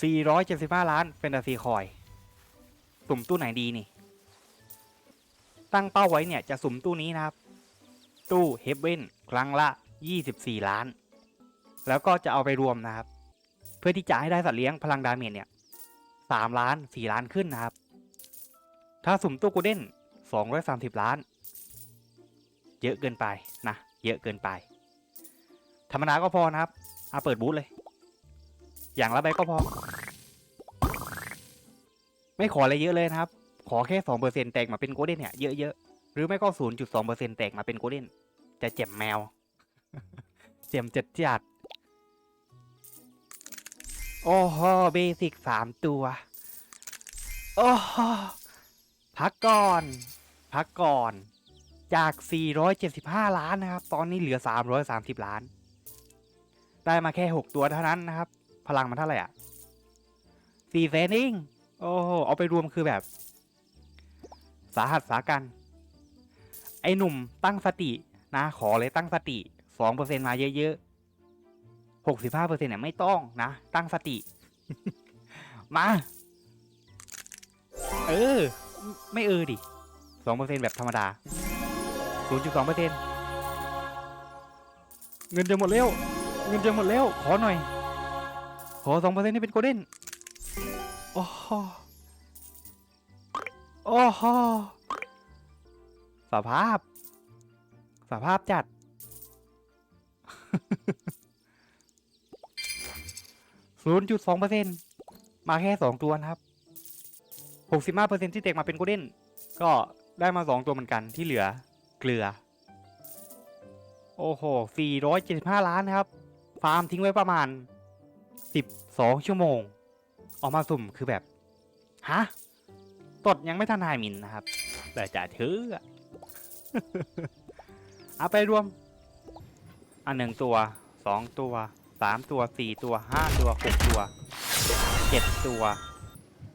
475 ล้านแฟนตาซีคอย สุ่มตู้ไหนดีนี่ ตั้งเป้าไว้เนี่ยจะสุ่มตู้นี้นะครับ ตู้เฮฟเว่นครั้งละ 24 ล้าน แล้วก็จะเอาไปรวมนะครับ เพื่อที่จะให้ได้สัตว์เลี้ยงพลังดาเมจเนี่ย3ล้าน 4 ล้านขึ้นนะครับ ถ้าสุ่มตู้กูเด้น 230 ล้าน เยอะเกินไปนะ เยอะเกินไป ธรรมดาก็พอนะครับ เอาเปิดบูธเลย อย่างละใบก็พอ ไม่ขออะไรเยอะเลยนะครับ ขอแค่สองเปอร์เซ็นแตกมาเป็นโกลเด้นเนี่ยเยอะๆ หรือไม่ก็ศูนย์จุดสองเปอร์เซ็นแตกมาเป็นโกลเด้นจะเจ็บแมว เจ็บเจ็ดจัดโอ้โหเบสิกสามตัว โอ้โหพักก่อน พักก่อน จาก 475 ล้านนะครับ ตอนนี้เหลือ 330 ล้าน ได้มาแค่ 6 ตัวเท่านั้นนะครับ พลังมันเท่าไหร่อะ4แสนเองโอ้โหเอาไปรวมคือแบบ สาหัสสากัน ไอ้หนุ่มตั้งสตินะ ขอเลยตั้งสติ2%มาเยอะๆ65%เนี่ยไม่ต้องนะ ตั้งสติ มา เออ ไม่เออดิ2%แบบธรรมดา0.2%เงินจะหมดแล้วเงินจะหมดแล้วขอหน่อย ขอสองเปอร์เซ็นต์ให้เป็นโกลเด้นโอ้โหโอ้โหสภาพ สภาพจัด ศูนย์จุดสองเปอร์เซ็นต์มาแค่สองตัวครับหกสิบห้าเปอร์เซ็นต์ที่เด็กมาเป็นโกลเด้น ก็ได้มาสองตัวเหมือนกันที่เหลือเกลือ โอ้โหสี่ร้อยเจ็ดสิบห้าล้านครับ ฟาร์มทิ้งไว้ประมาณ 12 ชั่วโมง ออกมาสุ่มคือแบบฮะตดยังไม่ทันหายมินนะครับ แต่จะถือเอาไปรวม อันหนึ่งตัวสองตัวสามตัวสี่ตัวห้าตัวหกตัวเจ็ดตัว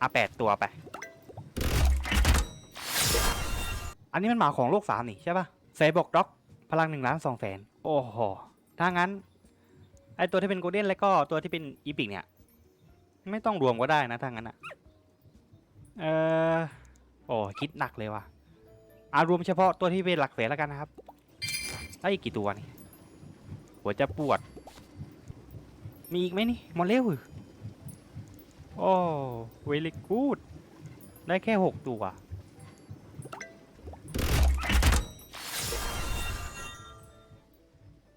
อะแปดตัวไป อันนี้มันหมาของโลกสามนี่ใช่ปะเซบอกด็อก พลังหนึ่งล้านสองแสนโอ้โหถ้างั้น ไอตัวที่เป็นโกลเด้นแล้วก็ตัวที่เป็นอีพิกเนี่ย ไม่ต้องรวมก็ได้นะถ้างั้นอะเออโอ้คิดหนักเลยว่ะอารวมเฉพาะตัวที่เป็นหลักแสนแล้วกันนะครับแล้วอีกกี่ตัวนี่หัวจะปวด มีอีกไหมนี่มดเร็วโอ้เวลิกูดได้แค่หกตัว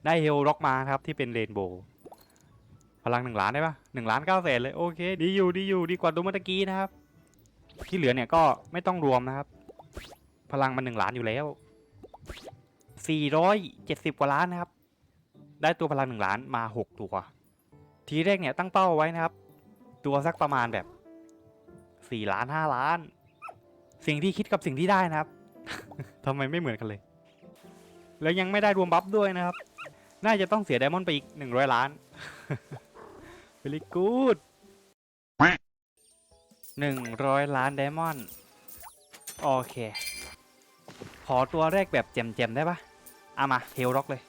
ได้เฮลล็อกมาครับที่เป็นเรนโบว์ พลังหนึ่งล้านได้ปะหนึ่งล้านเก้าแสนเลยโอเคดีอยู่ดีอยู่ดีกว่าตัวเมื่อกี้นะครับ ที่เหลือเนี่ยก็ไม่ต้องรวมนะครับ พลังมันหนึ่งล้านอยู่แล้วสี่ร้อยเจ็ดสิบกว่าล้านนะครับ ได้ตัวพลังหนึ่งล้านมาหกตัว ทีแรกเนี่ยตั้งเป้าไว้นะครับ ตัวสักประมาณแบบสี่ล้านห้าล้าน สิ่งที่คิดกับสิ่งที่ได้นะครับทำไมไม่เหมือนกันเลย แล้วยังไม่ได้รวมบัฟด้วยนะครับ น่าจะต้องเสียไดมอนด์ไปอีกหนึ่งร้อยล้าน very good หนึ่งร้อยล้านไดมอนด์โอเค ขอตัวแรกแบบเจมๆได้ปะเอามาเทลร็อกเลย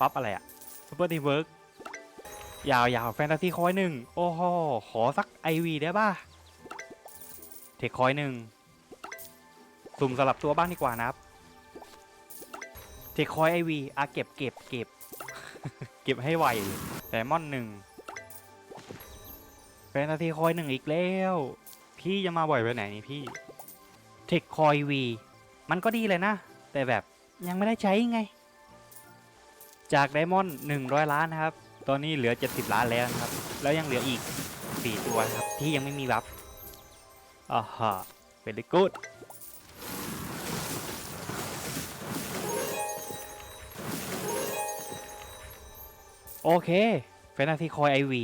ปั๊บอะไรอะซูเปอร์ทีเวิร์กยาวๆแฟนตาซีคอยหนึ่งโอ้โหขอสักไอวีได้ป่ะ เทคคอยหนึ่งสุ่มสลับตัวบ้างดีกว่านะครับ เทคคอยไอวีอะเก็บเก็บเก็บ ก็บให้ไวแต่มอนหนึ่งแฟนตาซีคอยหนึ่งอีกแล้ว พี่จะมาบ่อยไปไหนนี่พี่เทคคอยวีมันก็ดีเลยนะ แต่แบบยังไม่ได้ใช้ไง จากไดมอนด์100ล้านนะครับ ตอนนี้เหลือ70ล้านแล้วนะครับ แล้วยังเหลืออีก4ตัวครับ ที่ยังไม่มีบัฟอ่าฮะเป็นลิกูด โอเคแฟนตาซีคอยไอวี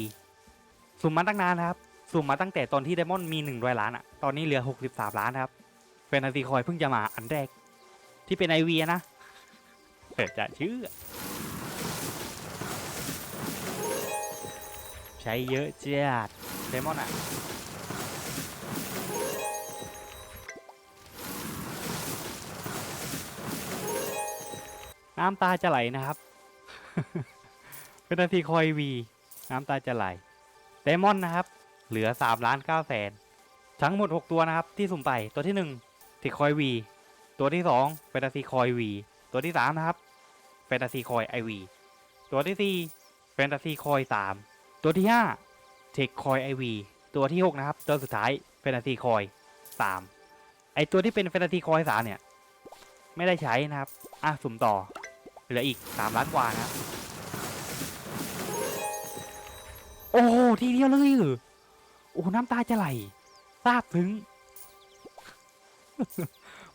สุ่มมาตั้งนานนะครับ สุ่มมาตั้งแต่ตอนที่ไดมอนด์มี100ล้านอะตอนนี้เหลือ63ล้านครับแฟนตาซีคอยเพิ่งจะมาอันแรก ที่เป็นไอวีนะเปิดจะชื่อ ใช้เยอะจัดเดมอนอะน้ำตาจะไหลนะครับ เป็นนาทีคอยวีน้ำตาจะไหลไดมอนนะครับ เหลือ3ล้าน9แสนทั้งหมด 6 ตัวนะครับ ที่สุ่มไปตัวที่1ติคอยวีตัวที่2เฟนตาซีคอยวีตัวที่3นะครับเฟนตาซีคอยไอวีตัวที่4เฟนตาซีคอย3ตัวที่5เทคคอยไอวีตัวที่6นะครับตัวสุดท้ายเฟนตาซีคอย3ไอตัวที่เป็นเฟนตาซีคอย3เนี่ย ไม่ได้ใช้นะครับ อะสุ่มต่อ เหลืออีก3ล้านกว่านะครับ อ้ทีเดียวเลยโอ้น้ำตาจะไหลซาบซึ้ง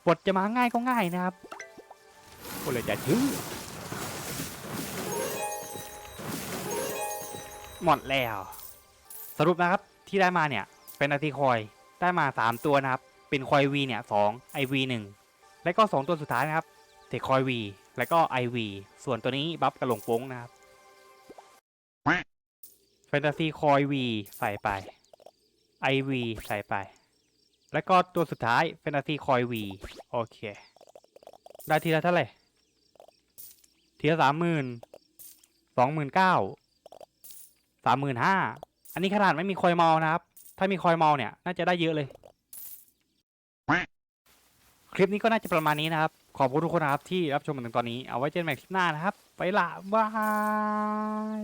บทจะมาง่ายก็ง่ายนะครับโอ้เลยจะชื่อหมดแล้ว สรุปนะครับที่ได้มาเนี่ยเป็นอาทีคอยได้มา 3 ตัวนะครับ เป็นคอยวีเนี่ยสองไอวีหนึ่งและก็ 2 ตัวสุดท้ายนะครับเทคคอยวีและก็ไอวีส่วนตัวนี้บัฟกระหลงโป้งนะครับ แฟนตาซีคอยวีใส่ไปไอวีใส่ไป แล้วก็ตัวสุดท้ายแฟนตาซีคอยวีโอเค ได้ทีละเท่าไหร่ ทีละสามหมื่นสองหมื่นเก้าสามหมื่นห้าอันนี้ขนาดไม่มีคอยเมานะครับ ถ้ามีคอยเมาเนี่ย น่าจะได้เยอะเลย คลิปนี้ก็น่าจะประมาณนี้นะครับ ขอบคุณทุกคนนะครับที่รับชมมาถึงตอนนี้ เอาไว้เจอกันใหม่คลิปหน้านะครับ ไปละบาย